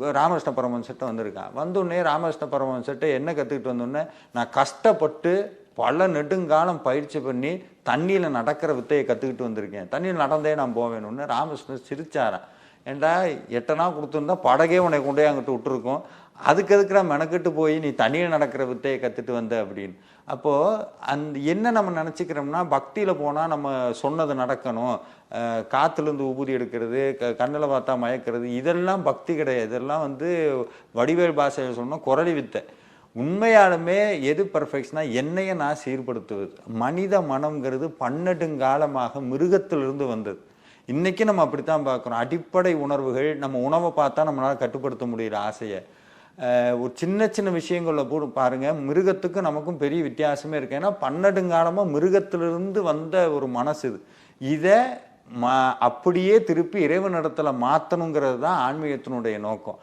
ராமகிருஷ்ண பரமஹம்சர்ட்ட வந்திருக்கான் வந்தோடனே ராமகிருஷ்ண பரமஹம்சர்ட்ட என்ன கற்றுக்கிட்டு வந்தோடனே நான் கஷ்டப்பட்டு பல நெடுங்காலம் பயிற்சி பண்ணி தண்ணியில் நடக்கிற வித்தையை கற்றுக்கிட்டு வந்திருக்கேன். தண்ணியில் நடந்தே நான் போவேணும்னு ராமகிருஷ்ணன் சிரிச்சாரான் ஏண்டா எட்டனா கொடுத்துருந்தா படகே உன்னை கொண்டு போய் அங்கிட்டு விட்டுருக்கோம். அதுக்கு எதுக்குடா மெனக்கெட்டு போய் நீ தனியாக நடக்கிற வித்தையை கற்றுட்டு வந்த அப்படின்னு. அப்போது அந்த என்ன நம்ம நினச்சிக்கிறோம்னா பக்தியில் போனால் நம்ம சொன்னது நடக்கணும். காற்றுலேருந்து உபுதி ஊதி எடுக்கிறது க கண்ணில் பார்த்தா மயக்கிறது இதெல்லாம் பக்தி கிடையாது. இதெல்லாம் வந்து வடிவேல் பாஷையில் சொன்னால் குரலி வித்தை. உண்மையாலுமே எது பர்ஃபெக்ட்னா என்னையை நான் சீர்படுத்துவது. மனித மனம்ங்கிறது பன்னெடுங்காலமாக மிருகத்திலிருந்து வந்தது. இன்றைக்கி நம்ம அப்படித்தான் பார்க்குறோம். அடிப்படை உணர்வுகள் நம்ம உணவை பார்த்தா நம்மளால கட்டுப்படுத்த முடியல ஆசையை. ஒரு சின்ன சின்ன விஷயங்களில் கூட பாருங்கள் மிருகத்துக்கும் நமக்கும் பெரிய வித்தியாசமே இருக்குது ஏன்னா பன்னெடுங்காலமாக மிருகத்திலிருந்து வந்த ஒரு மனசு இது. இதை ம அப்படியே திருப்பி இறைவனிடத்துல மாற்றணுங்கிறது தான் ஆன்மீகத்தினுடைய நோக்கம்.